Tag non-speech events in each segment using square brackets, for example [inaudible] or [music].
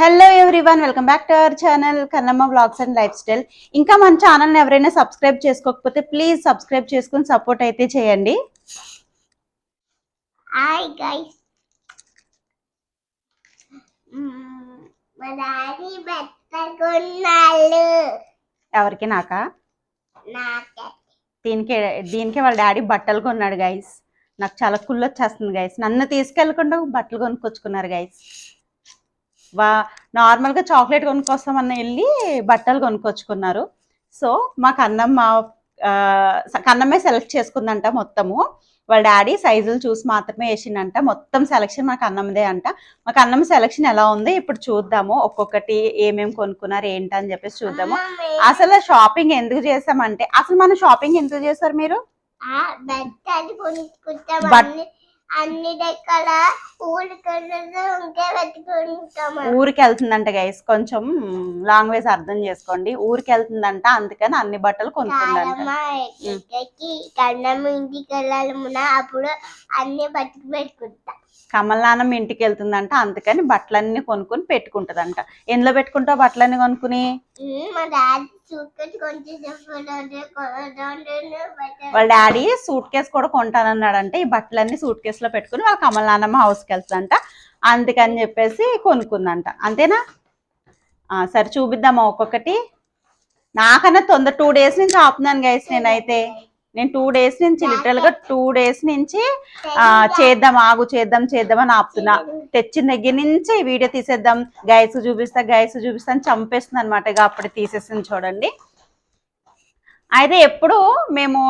Hello everyone welcome back to our channel Kannamma blogs and lifestyle ఇంకా మన ఛానల్ని ఎవరైనా సబ్స్క్రైబ్ చేసుకోకపోతే ప్లీజ్ సబ్స్క్రైబ్ చేసుకుని సపోర్ట్ అయితే చేయండి. హాయ్ గైస్ మా డాడీ బట్టకున్నాళ్ళు ఎవరికి నాకా? నాకే. దీనికి దీనికి వాళ్ళ డాడీ బట్టలు కొన్నాడు గైస్ నాకు చాలా కుళ్ళు వచ్చేస్తుంది గైస్ నన్ను తీసుకెళ్ళకుండా బట్టలు కొనుక్కొచ్చుకున్నారు గైస్ వా నార్మల్గా చాక్లెట్ కొనుక్కొస్తామన్న వెళ్ళి బట్టలు కొనుక్కొచ్చుకున్నారు. సో మా కన్నమ్మ కన్నమ్మే సెలెక్ట్ చేసుకుందంట మొత్తము. వాళ్ళ డాడీ సైజులు చూసి మాత్రమే వేసిందంట మొత్తం సెలెక్షన్ మా కన్నమ్మదే అంట. మా కన్నమ్మ సెలెక్షన్ ఎలా ఉంది ఇప్పుడు చూద్దాము. ఒక్కొక్కటి ఏమేమి కొనుక్కున్నారు ఏంటని చెప్పేసి చూద్దాము. అసలు షాపింగ్ ఎందుకు చేసామంటే అసలు మనం షాపింగ్ ఎందుకు చేశారు మీరు? బట్- అన్ని దగ్గర ఊరికి వెళ్తుందంట గైస్ కొంచెం లాంగ్వేజ్ అర్థం చేసుకోండి. ఊరికి వెళ్తుందంట అందుకని అన్ని బట్టలు కొనుక్కుందంట. అప్పుడు అన్ని బతుకు పెట్టుకుంటా. కమల్ నాన్నమ్మ ఇంటికి వెళ్తుందంట అందుకని బట్టలన్నీ కొనుక్కొని పెట్టుకుంటదంట. ఎందులో పెట్టుకుంటావు బట్టలన్నీ కొనుక్కుని? వాళ్ళ డాడీ సూట్ కేస్ కూడా కొంటానన్నాడంటే ఈ బట్టలన్నీ సూట్ కేసులో పెట్టుకుని వాళ్ళ కమల్ నాన్నమ్మ హౌస్కి వెళ్తుందంట అందుకని చెప్పేసి కొనుక్కుందంట. అంతేనా? సరే చూపిద్దామా ఒక్కొక్కటి? నాకన్నా తొందర టూ డేస్ నుంచి ఆపుతున్నాను గైస్ నేనైతే. నేను టూ డేస్ నుంచి లిటరల్గా టూ డేస్ నుంచి ఆ, చేద్దాం. ఆగు చేద్దాం చేద్దాం అని ఆపుతున్నా. తెచ్చిన దగ్గర నుంచి వీడియో తీసేద్దాం. గైస్ చూపిస్తా గైస్ చూపిస్తా అని చంపేస్తుంది అనమాట ఇక అప్పుడు తీసేసింది చూడండి. అయితే ఎప్పుడు మేము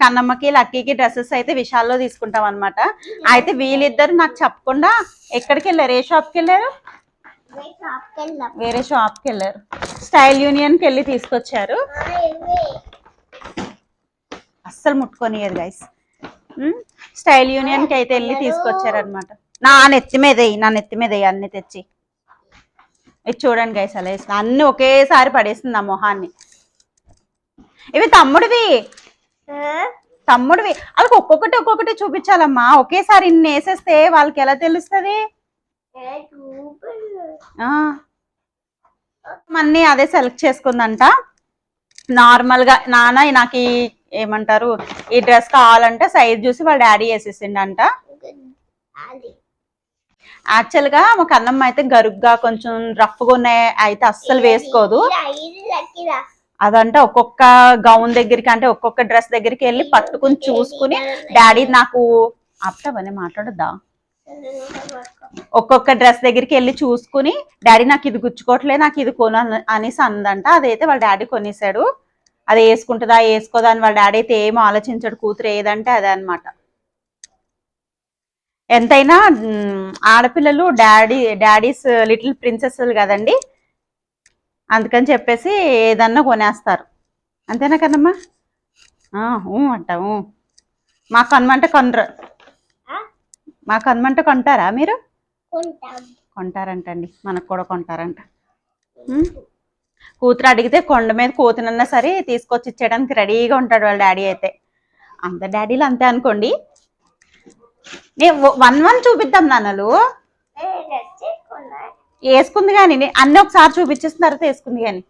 కన్నమ్మకి లక్కీకి డ్రెస్సెస్ అయితే విశాల్లో తీసుకుంటాం అనమాట అయితే వీళ్ళిద్దరు నాకు చెప్పకుండా ఎక్కడికి వెళ్ళారు? ఏ షాప్కి వెళ్ళారు? వేరే షాప్కి వెళ్ళారు. స్టైల్ యూనియన్కి వెళ్ళి తీసుకొచ్చారు. అస్సలు ముట్టుకొనియదు గైస్ స్టైల్ యూనియన్కి అయితే వెళ్ళి తీసుకొచ్చారనమాట నా నెత్తి మీద నా నెత్తి మీద అన్ని తెచ్చి. ఇది చూడండి గైస్ అలా వేసిన. అన్ని ఒకేసారి పడేసింది ఆ మొహాన్ని. ఇవి తమ్ముడివి. తమ్ముడివి. వాళ్ళకి ఒక్కొక్కటి ఒక్కొక్కటి చూపించాలమ్మా. ఒకేసారి ఇన్ని వేసేస్తే వాళ్ళకి ఎలా తెలుస్తుంది. అన్నీ అదే సెలెక్ట్ చేసుకుందంట. నార్మల్గా నాన్న నాకు ఈ ఏమంటారు? ఈ డ్రెస్ కావాలంటే సైజ్ చూసి వాళ్ళ డాడీ వేసేసిండంట. యాక్చువల్గా మా కన్నమ్మ అయితే గరుగ్గా కొంచెం రఫ్గా ఉన్నాయి. అయితే అస్సలు వేసుకోదు. అదంటే ఒక్కొక్క గౌన్ దగ్గరికి అంటే ఒక్కొక్క డ్రెస్ దగ్గరికి వెళ్ళి పట్టుకుని చూసుకుని డాడీ నాకు ఆపుతావని మాట్లాడద్దా? ఒక్కొక్క డ్రెస్ దగ్గరికి వెళ్ళి చూసుకుని డాడీ నాకు ఇది గుచ్చుకోవట్లే నాకు ఇది కొను అన- అనేసి అందంట. అదైతే వాళ్ళ డాడీ కొనేసాడు. అది వేసుకుంటుందా వేసుకోదా అని వాళ్ళ డాడీ అయితే ఏం ఆలోచించాడు. కూతురు ఏదంటే అదే అన్నమాట. ఎంతైనా మ్, ఆడపిల్లలు డాడీ డాడీస్ లిటిల్ ప్రిన్సెస్లు కదండి. అందుకని చెప్పేసి ఏదన్నా కొనేస్తారు. అంతేనా కదమ్మా? అంట. మాకు కొనమంటే కొనరు. మాకు కొనమంటే కొంటారా మీరు? కొంటారంటండి. మనకు కూడా కొంటారంట. కూతురు అడిగితే కొండ మీద కూతునన్నా సరే తీసుకొచ్చి ఇచ్చేయడానికి రెడీగా ఉంటాడు వాళ్ళ డాడీ అయితే. అంత డాడీలు అంతే అనుకోండి. నేను వన్ వన్ చూపిద్దాం నాన్నలు. వేసుకుంది కానీ అన్ని ఒకసారి చూపించేసిన తర్వాత వేసుకుంది కానీ.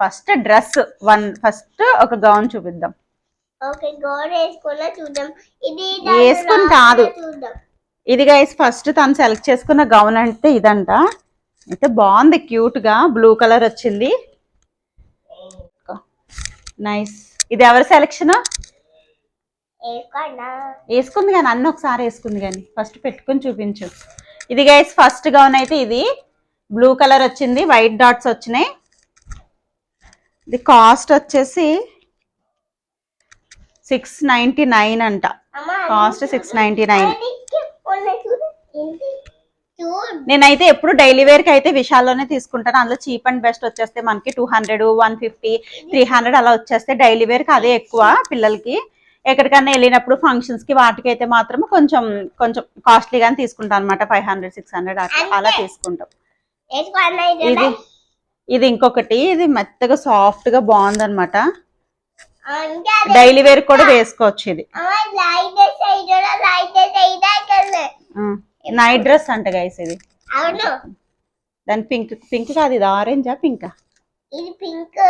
ఫస్ట్ డ్రెస్ వన్ ఫస్ట్ ఒక గౌన్ చూపిద్దాం. వేసుకుని కాదు. ఇది గైస్ ఫస్ట్ తను సెలెక్ట్ చేసుకున్న గౌన్ అంటే ఇదంట. అయితే బాగుంది క్యూట్గా బ్లూ కలర్ వచ్చింది. నైస్. ఇది ఎవరి సెలెక్షన్? వేసుకుంది కానీ అన్ని ఒకసారి వేసుకుంది కానీ. ఫస్ట్ పెట్టుకుని చూపించు. ఇది గైస్ ఫస్ట్ గౌన్ అయితే ఇది. బ్లూ కలర్ వచ్చింది వైట్ డాట్స్ వచ్చినాయి. ఇది కాస్ట్ వచ్చేసి సిక్స్ నైంటీ నైన్ అంట. కాస్ట్ సిక్స్ నైంటీ నైన్ నేనైతే ఎప్పుడు డైలీ వేర్కి అయితే విశాల్లోనే తీసుకుంటాను. అందులో చీప్ అండ్ బెస్ట్ వచ్చేస్తే మనకి two hundred one fifty three hundred అలా వచ్చేస్తే డైలీ వేర్కి అదే ఎక్కువ పిల్లలకి. ఎక్కడికన్నా వెళ్ళినప్పుడు ఫంక్షన్స్కి వాటికి అయితే మాత్రం కొంచెం కొంచెం కాస్ట్లీగానే తీసుకుంటాం అనమాట ఫైవ్ హండ్రెడ్ సిక్స్ హండ్రెడ్ అలా తీసుకుంటాం. ఇది ఇది ఇంకొకటి. ఇది మెత్తగా సాఫ్ట్గా బాగుందన్నమాట. అంటే డైలీ వేర్ కూడా వేసుకోవచ్చు ఇది. నైట్ డ్రెస్ అంట గైస్ ఇది. అవును. దాని పింక్ పింక్ కాదు ఇది ఆరెంజా పింకా? ఇది పింక్.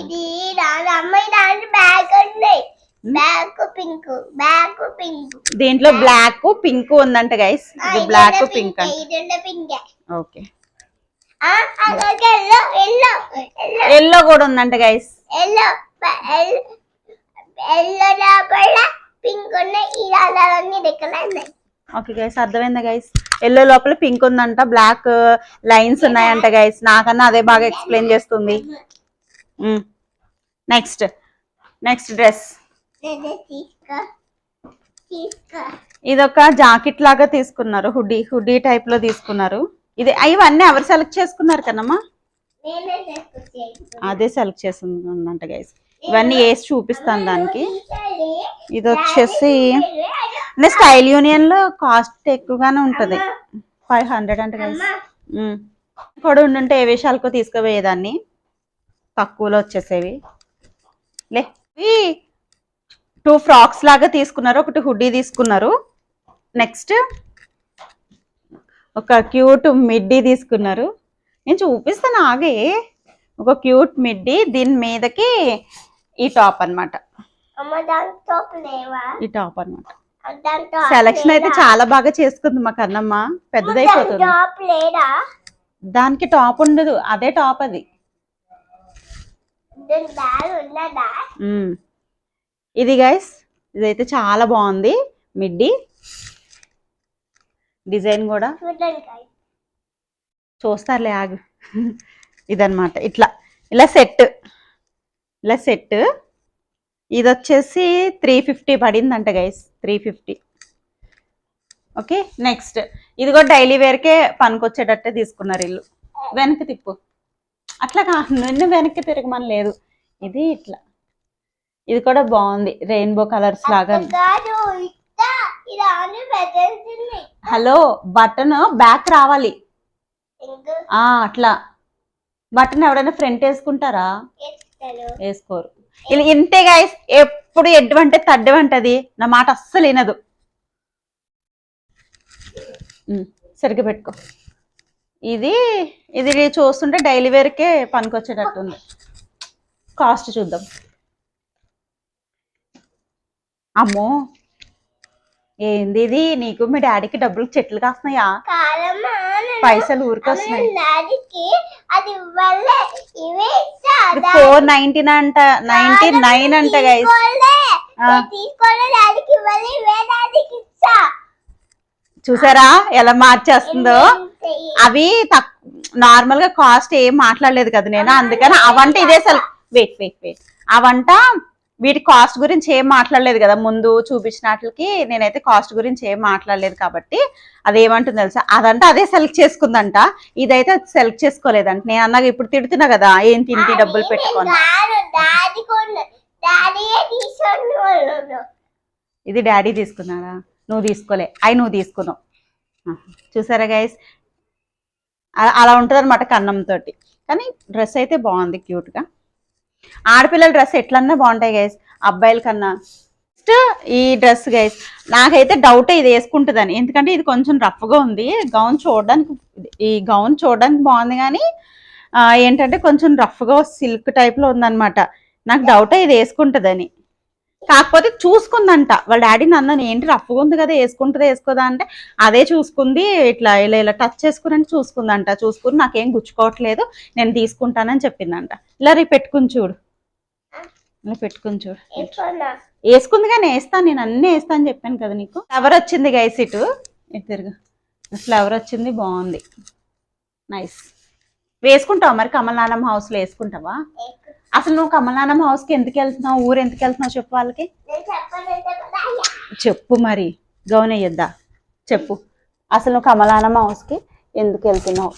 ఇది దాని అమ్మాయి దాంట్లో బ్యాగ్ ఉంది బ్యాగ్ పింక్ బ్యాగ్ పింక్. దీంట్లో బ్లాక్ పింక్ ఉందంట గైస్ ఇది black pink pink okay yellow కూడా ఉందంట గైస్ ఎల్లో ఎల్లో పింక్ ఉన్నాయి ఈ రాళ్ళన్నీ రెక్కలు ఉన్నాయి ఓకే గైస్ అర్థమైందా గైస్ ఎల్లో లోపల పింక్ ఉందంట బ్లాక్ లైన్స్ ఉన్నాయంట గైస్ నాకన్నా అదే బాగా ఎక్స్ప్లెయిన్ చేస్తుంది. నెక్స్ట్ నెక్స్ట్ డ్రెస్ ఇది తీసుకో తీసుకో ఇది ఒక జాకెట్ లాగా తీసుకున్నారు హుడీ హుడీ టైప్లో తీసుకున్నారు. ఇది ఇవన్నీ ఎవరు సెలెక్ట్ చేసుకున్నారు కదమ్మా? అదే సెలెక్ట్ చేస్తుందంట గైస్ ఇవన్నీ వేసి చూపిస్తాను దానికి. ఇది వచ్చేసి స్టైల్ యూనియన్లో కాస్ట్ ఎక్కువగానే ఉంటది. ఫైవ్ హండ్రెడ్ అంటే కూడా ఉండుంటే ఏ విషయాలకు తీసుకుపోయేదాన్ని. తక్కువలో వచ్చేసేవి. లే. టూ ఫ్రాక్స్ లాగా తీసుకున్నారు ఒకటి హుడ్డీ తీసుకున్నారు. నెక్స్ట్ ఒక క్యూట్ మిడ్డీ తీసుకున్నారు. నేను చూపిస్తాను ఆగే. ఒక క్యూట్ మిడ్డీ దీని మీదకి ఈ టాప్ లేవా? ఈ టాప్ అన్నమాట. దాంతో సెలక్షన్ అయితే చాలా బాగా చేసుకుంది మా కన్నమ్మ. పెద్దదైపోతుంది దానికి టాప్ ఉండదు. అదే టాప్ అది. ఇది గైస్ ఇదైతే చాలా బాగుంది. మిడ్డీ. డిజైన్ కూడా. చూస్తారులే ఆగు. [laughs] ఇదన్నమాట. ఇట్లా. ఇలా సెట్. ఇలా సెట్ ఇది వచ్చేసి three fifty పడిందంట guys three fifty okay next ఇది కూడా డైలీ వేర్కే పనికొచ్చేటట్టే తీసుకున్నారు ఇల్లు. వెనక్కి తిప్పు. అట్లా నిన్ను వెనక్కి తిరగమని లేదు ఇది ఇట్లా. ఇది కూడా బాగుంది. రెయిన్బో కలర్స్ లాగా. హలో బటన్ బ్యాక్ రావాలి. అట్లా. బటన్ ఎవరైనా ఫ్రంట్ వేసుకుంటారా? వేసుకోరు. ఇది ఇంతే గాయస్ ఎప్పుడు ఎడ్డు అంటే తడ్డు అంటది నా మాట అస్సలు వినదు. సరిగ్గా పెట్టుకో. ఇది ఇది చూస్తుంటే డైలీ వేర్కే పనికొచ్చేటట్టుంది. కాస్ట్ చూద్దాం. అమ్మో ఏంది ఇది? నీకు మీ డాడీకి డబ్బులు చెట్లు కాస్తున్నాయా? పైసలు ఊరికి వస్తున్నాయి దానికి అది ఇవ్వలే ఇవే ఇచ్చా ఫోర్ నైన్టీ అంట నైన్టీ నైన్ అంట గైస్ చూసారా ఎలా మార్చేస్తుందో? అవి నార్మల్గా కాస్ట్ ఏం మాట్లాడలేదు కదా నేను అందుకని అవంట ఇదే అసలు వెయిట్ వెయిట్ వెయిట్ అవంట వీటి కాస్ట్ గురించి ఏం మాట్లాడలేదు కదా. ముందు చూపించిన వాటికి నేనైతే కాస్ట్ గురించి ఏం మాట్లాడలేదు కాబట్టి అది ఏమంటుంది తెలుసా? అదంట అదే సెలెక్ట్ చేసుకుందంట. ఇదైతే సెలెక్ట్ చేసుకోలేదంట. నేను అన్నగా ఇప్పుడు తిడుతున్నా కదా ఏం తింటి డబ్బులు పెట్టుకొని. తీసుకున్నాడు ఇది డాడీ తీసుకున్నాడా? నువ్వు తీసుకోలే. అవి నువ్వు తీసుకున్నావు. చూసారా గైస్ అలా ఉంటుంది అనమాట కన్నంతో కానీ డ్రెస్ అయితే బాగుంది క్యూట్గా ఆడపిల్లల డ్రెస్ ఎట్లన్నా బాగుంటాయి గైస్ అబ్బాయిల కన్నా. నెక్స్ట్ ఈ డ్రెస్ గైస్ నాకైతే డౌట్ ఇది వేసుకుంటుందని. ఎందుకంటే ఇది కొంచెం రఫ్గా ఉంది. గౌన్ చూడడానికి ఈ గౌన్ చూడడానికి బాగుంది కానీ ఏంటంటే కొంచెం రఫ్గా సిల్క్ టైప్లో ఉందనమాట నాకు డౌట్ ఇది వేసుకుంటుందని. కాకపోతే చూసుకుందంట. వాళ్ళ డాడీ నన్ను ఏంటి రఫ్గా ఉంది కదా వేసుకుంటుందా వేసుకోదా? అంటే అదే చూసుకుంది ఇట్లా ఇలా ఇలా టచ్ చేసుకుని చూసుకుందంట. చూసుకుని నాకేం గుచ్చుకోవట్లేదు నేను తీసుకుంటానని చెప్పిందంట. ఇలా రేపు పెట్టుకుని చూడు. ఇలా పెట్టుకుని చూడు. వేసుకుంది కానీ వేస్తాను నేను అన్నీ వేస్తాను అని చెప్పాను కదా నీకు. ఫ్లవర్ వచ్చింది గైస్ ఇటు. తిరుగు. ఫ్లవర్ వచ్చింది బాగుంది. నైస్ వేసుకుంటావా మరి కమల్ నానమ్మ హౌస్లో వేసుకుంటావా? అసలు నువ్వు కమల్ నానమ్మ హౌస్కి ఎందుకు వెళ్తున్నావు? ఊరు ఎందుకు వెళ్తున్నావు చెప్పు వాళ్ళకి. చెప్పు మరి. గౌన్ వేయొద్దా చెప్పు. అసలు నువ్వు కమలానమ్మ హౌస్కి ఎందుకు వెళ్తున్నావు?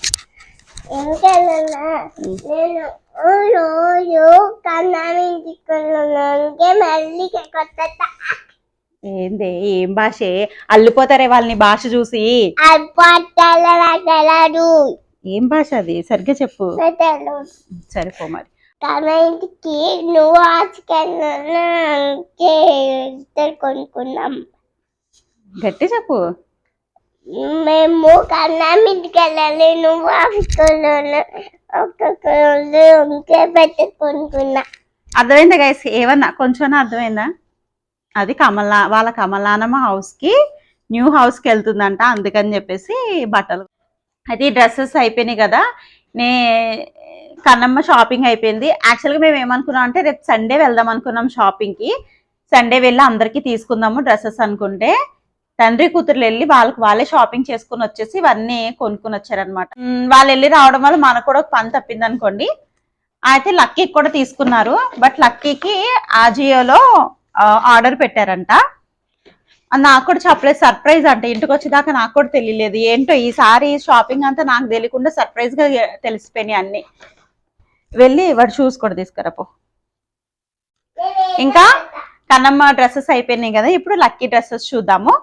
ఏందే? ఏం భాషే? అల్లిపోతారే వాళ్ళని భాష చూసి. ఏం భాష అది? సరిగ్గా చెప్పు. సరిపో మరి. ఇంటికి నువ్వు ఆచుకెళ్ళాను ఇద్దరు కొనుక్కున్నాం. గట్టి చెప్పు. మేము కన్నా మీదకి వెళ్ళాలి నువ్వు ఆఫీస్లో ఒక్కొక్క రోజు ఉంటే పెట్టుకుంటున్నా అర్థమైందా గైస్ ఏమన్నా కొంచెం అర్థమైందా? అది కమల్ వాళ్ళ కమల్ నానమ్మ హౌస్కి న్యూ హౌస్కి వెళ్తుందంట అందుకని చెప్పేసి బట్టలు. అయితే ఈ డ్రెస్సెస్ అయిపోయినాయి కదా నే కన్నమ్మ షాపింగ్ అయిపోయింది. యాక్చువల్గా మేము ఏమనుకున్నాం అంటే రేపు సండే వెళ్దాం అనుకున్నాం షాపింగ్కి సండే వెళ్ళి అందరికీ తీసుకుందాము డ్రెస్సెస్ అనుకుంటే. తండ్రి కూతురు వెళ్ళి వాళ్ళకి వాళ్ళే షాపింగ్ చేసుకుని వచ్చేసి ఇవన్నీ కొనుక్కుని వచ్చారనమాట వాళ్ళు వెళ్ళి రావడం వల్ల మనకు కూడా ఒక పని తప్పింది అనుకోండి. అయితే లక్కీకి కూడా తీసుకున్నారు. బట్ లక్కీకి ఆజియోలో ఆర్డర్ పెట్టారంట. నాకు కూడా చెప్పలేదు సర్ప్రైజ్ అంటే. ఇంటికి వచ్చేదాకా నాకు కూడా తెలియలేదు. ఏంటో ఈసారి షాపింగ్ అంతా నాకు తెలియకుండా సర్ప్రైజ్గా తెలిసిపోయినాయి అన్ని. వెళ్ళి వాడు షూస్ కూడా తీసుకురాపో. ఇంకా కన్నమ్మ డ్రెస్సెస్ అయిపోయినాయి కదా ఇప్పుడు లక్కీ డ్రెస్సెస్ చూద్దాము.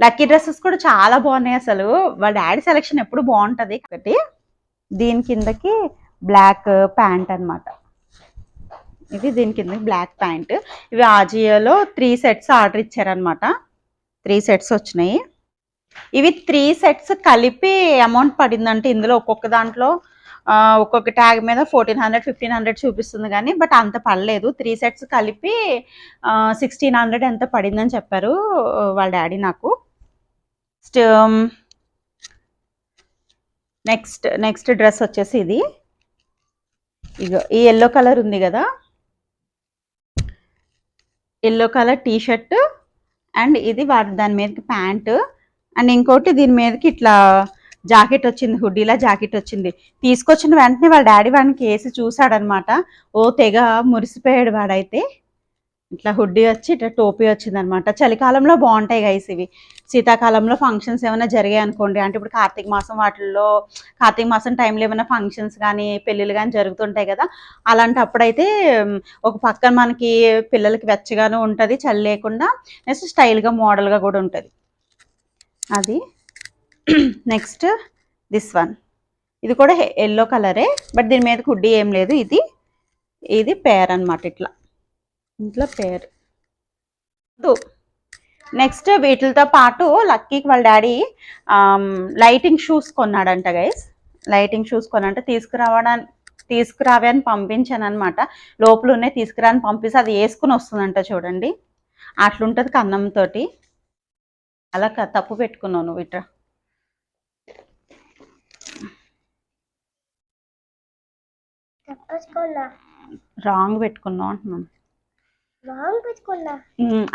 లక్కీ డ్రెస్సెస్ కూడా చాలా బాగున్నాయి అసలు. వాళ్ళ డాడీ సెలెక్షన్ ఎప్పుడు బాగుంటది. ఒకటి దీని కిందకి బ్లాక్ ప్యాంట్ అన్నమాట. ఇది దీని కింద బ్లాక్ ప్యాంట్. ఇవి ఆజియోలో త్రీ సెట్స్ ఆర్డర్ ఇచ్చారనమాట త్రీ సెట్స్ వచ్చినాయి. ఇవి త్రీ సెట్స్ కలిపి అమౌంట్ పడిందంటే ఇందులో ఒక్కొక్క దాంట్లో ఒక్కొక్క ట్యాగ్ మీద ఫోర్టీన్ హండ్రెడ్ ఫిఫ్టీన్ హండ్రెడ్ చూపిస్తుంది కానీ బట్ అంత పడలేదు. త్రీ సెట్స్ కలిపి సిక్స్టీన్ హండ్రెడ్ ఎంత పడిందని చెప్పారు వాళ్ళ డాడీ నాకు. నెక్స్ట్ నెక్స్ట్ డ్రెస్ వచ్చేసి ఇది. ఇగో ఈ ఎల్లో కలర్ ఉంది కదా? Yellow colour T shirt and ఇది వాటి దాని మీదకి ప్యాంటు. అండ్ ఇంకోటి దీని మీదకి ఇట్లా జాకెట్ వచ్చింది హుడ్డీలా జాకెట్ వచ్చింది. తీసుకొచ్చిన వెంటనే వాళ్ళ డాడీ వాడికి వేసి చూసాడనమాట ఓ తెగ మురిసిపోయాడు వాడైతే. ఇట్లా హుడ్డీ వచ్చి ఇట్లా టోపీ వచ్చింది అనమాట చలికాలంలో బాగుంటాయి గైస్ ఇవి. శీతాకాలంలో ఫంక్షన్స్ ఏమైనా జరిగాయి అనుకోండి. అంటే ఇప్పుడు కార్తీక మాసం వాటిల్లో కార్తీక మాసం టైంలో ఏమైనా ఫంక్షన్స్ కానీ పెళ్ళిళ్ళు కానీ జరుగుతుంటాయి కదా. అలాంటప్పుడైతే ఒక పక్కన మనకి పిల్లలకి వెచ్చగాను ఉంటుంది చలి లేకుండా నెక్స్ట్ స్టైల్గా మోడల్గా కూడా ఉంటుంది. అది. నెక్స్ట్ దిస్ వన్ ఇది కూడా ఎల్లో కలరే బట్ దీని మీద కుడ్డీ ఏం లేదు. ఇది ఇది పేర్ అనమాట ఇట్లా. ఇంట్లో పేర్. నెక్స్ట్ వీటితో పాటు లక్కీకి వాళ్ళ డాడీ లైటింగ్ షూస్ కొన్నాడంట గైస్ లైటింగ్ షూస్ కొనంటే తీసుకురావడానికి తీసుకురావే అని పంపించాను అనమాట లోపల ఉన్నాయి తీసుకురా అని పంపిస్తే అది వేసుకుని వస్తుందంట చూడండి. అట్లుంటది కన్నంతో అలా క- తప్పు పెట్టుకున్నావు నువ్వు ఇట్లా రాంగ్ పెట్టుకున్నావు అంటున్నాను.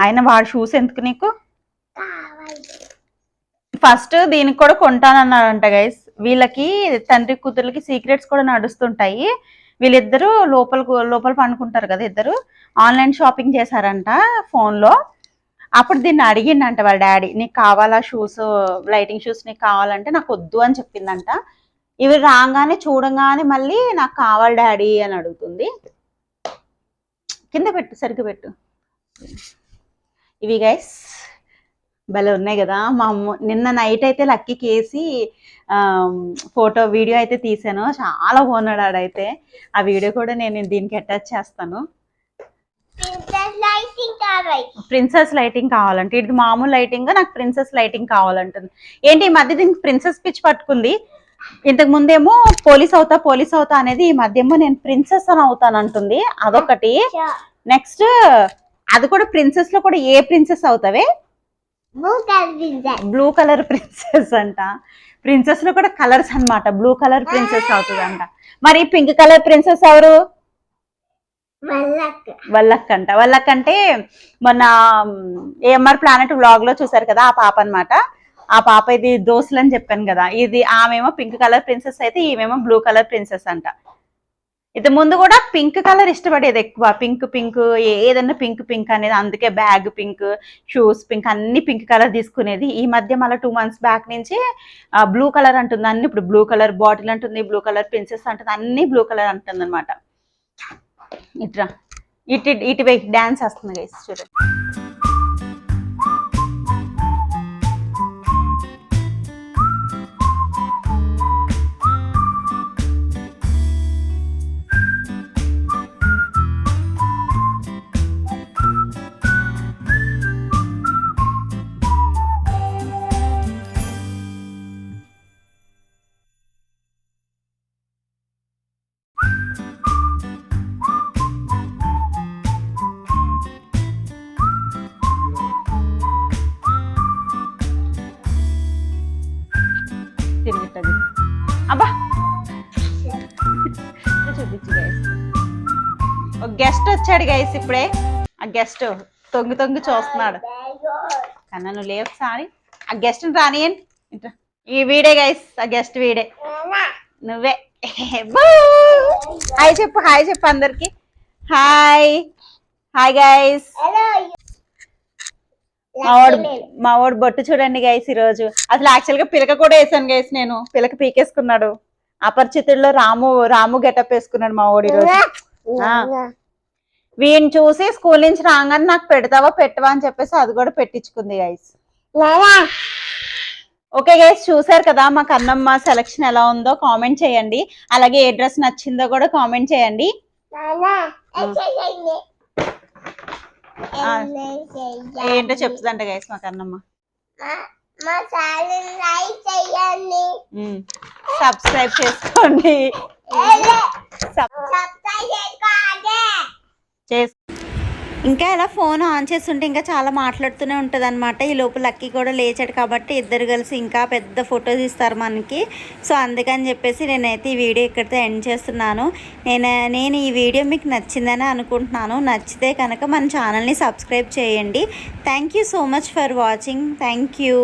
అయినా వాడు షూస్ ఎందుకు నీకు? ఫస్ట్ దీనికి కూడా కొంటానన్నారంట గైస్ వీళ్ళకి తండ్రి కూతుర్లకి సీక్రెట్స్ కూడా నడుస్తుంటాయి. వీళ్ళిద్దరూ లోపల లోపల పండుకుంటారు కదా ఇద్దరు. ఆన్లైన్ షాపింగ్ చేశారంట phone లో. అప్పుడు దీన్ని అడిగిండంట వాళ్ళ డాడీ నీకు కావాలా షూస్ లైటింగ్ షూస్ నీకు కావాలంటే నాకు వద్దు అని చెప్పిందంట. ఇవి రాగానే చూడంగానే మళ్ళీ నాకు కావాలి డాడీ అని అడుగుతుంది. కింద పెట్టు సరిగ్గా పెట్టు. ఇవి గైస్ భలే ఉన్నాయి కదా. మా అమ్మ నిన్న నైట్ అయితే లక్కీకి వేసి ఫోటో వీడియో అయితే తీసాను. చాలా బాగున్నాడు ఆడైతే. ఆ వీడియో కూడా నేను దీనికి అటాచ్ చేస్తాను. ప్రిన్సెస్ లైటింగ్ కావాలి. ప్రిన్సెస్ లైటింగ్ కావాలంటే. ఇది మామూలు లైటింగ్ నాకు ప్రిన్సెస్ లైటింగ్ కావాలంటుంది. ఏంటి ఈ మధ్య దీనికి ప్రిన్సెస్ పిచ్ పట్టుకుంది. ఇంతకు ముందేమో పోలీస్ అవుతా పోలీస్ అవుతా అనేది ఈ మధ్య నేను ప్రిన్సెస్ అని అవుతాను అంటుంది అదొకటి నెక్స్ట్ అది కూడా ప్రిన్సెస్లో కూడా ఏ ప్రిన్సెస్ అవుతావే? బ్లూ కలర్ ప్రిన్సెస్ అంట. ప్రిన్సెస్లో కూడా కలర్స్ అన్నమాట. బ్లూ కలర్ ప్రిన్సెస్ అవుతుందంట. మరి పింక్ కలర్ ప్రిన్సెస్ ఎవరు? వల్లక్ అంట. వల్లక్ అంటే మొన్న ఏఎంఆర్ ప్లానెట్ వ్లాగ్లో చూసారు కదా ఆ పాప అన్నమాట. ఆ పాప ఇది దోసులు అని చెప్పాను కదా ఇది ఆమెమో పింక్ కలర్ ప్రిన్సెస్ అయితే ఈమెమో బ్లూ కలర్ ప్రిన్సెస్ అంట. ఇది ముందు కూడా పింక్ కలర్ ఇష్టపడేది ఎక్కువ పింక్ పింక్ ఏదన్నా పింక్ పింక్ అనేది అందుకే బ్యాగ్ పింక్ షూస్ పింక్ అన్ని పింక్ కలర్ తీసుకునేది. ఈ మధ్య మళ్ళీ టూ మంత్స్ బ్యాక్ నుంచి బ్లూ కలర్ అంటుంది అన్ని ఇప్పుడు బ్లూ కలర్ బాటిల్ అంటుంది బ్లూ కలర్ ప్రిన్సెస్ అంటుంది అన్ని బ్లూ కలర్ అంటుంది అనమాట ఇట్రా ఇటు ఇటు డాన్స్ వస్తుంది చూడండి గెస్ట్ వచ్చాడు గైస్ ఇప్పుడే. ఆ గెస్ట్ తొంగి తొంగి చూస్తున్నాడు. కన్నా నువ్వు లేవు సారి. ఆ గెస్ట్ రానియండి. ఈ వీడే గైస్ ఆ గెస్ట్ వీడే. నువ్వే. హాయ్ చెప్పు హాయ్ చెప్పు అందరికి. హాయ్ హాయ్ గైస్ మా వాడు మా వాడు బొట్టు చూడండి గైస్ ఈరోజు. అసలు యాక్చువల్గా పిలక కూడా వేసాను గైస్ నేను. పిలక పీకేసుకున్నాడు. అపరిచితుల్లో రాము రాము గెటప్ వేసుకున్నాడు మా వాడు ఈరోజు. ఆ. వీడిని చూసి స్కూల్ నుంచి రాగానే నాకు పెడతావా పెట్టవా అని చెప్పేసి అది కూడా పెట్టించుకుంది గైస్ ఓకే గైస్ చూసారు కదా మా కన్నమ్మ సెలక్షన్ ఎలా ఉందో కామెంట్ చేయండి. అలాగే ఏ డ్రెస్ నచ్చిందో కూడా కామెంట్ చేయండి. ఏంటో చెప్తుందంట గైస్ మా కన్నమ్మ. సబ్స్క్రైబ్ చేసుకోండి. సబ్- సబ్స్క్రైబ్ చేసుకోండి చేస్ ఇంకా ఇలా ఫోన్ ఆన్ చేస్తుంటే ఇంకా చాలా మాట్లాడుతూనే ఉంటుంది అనమాట ఈ లోపు లక్కీ కూడా లేచాడు కాబట్టి ఇద్దరు కలిసి ఇంకా పెద్ద ఫొటోస్ ఇస్తారు మనకి. సో అందుకని చెప్పేసి నేనైతే ఈ వీడియో ఇక్కడితో ఎండ్ చేస్తున్నాను. నేను నేను ఈ వీడియో మీకు నచ్చిందని అనుకుంటున్నాను. నచ్చితే కనుక మన ఛానల్ని సబ్స్క్రైబ్ చేయండి. Thank you so much for watching. Thank you.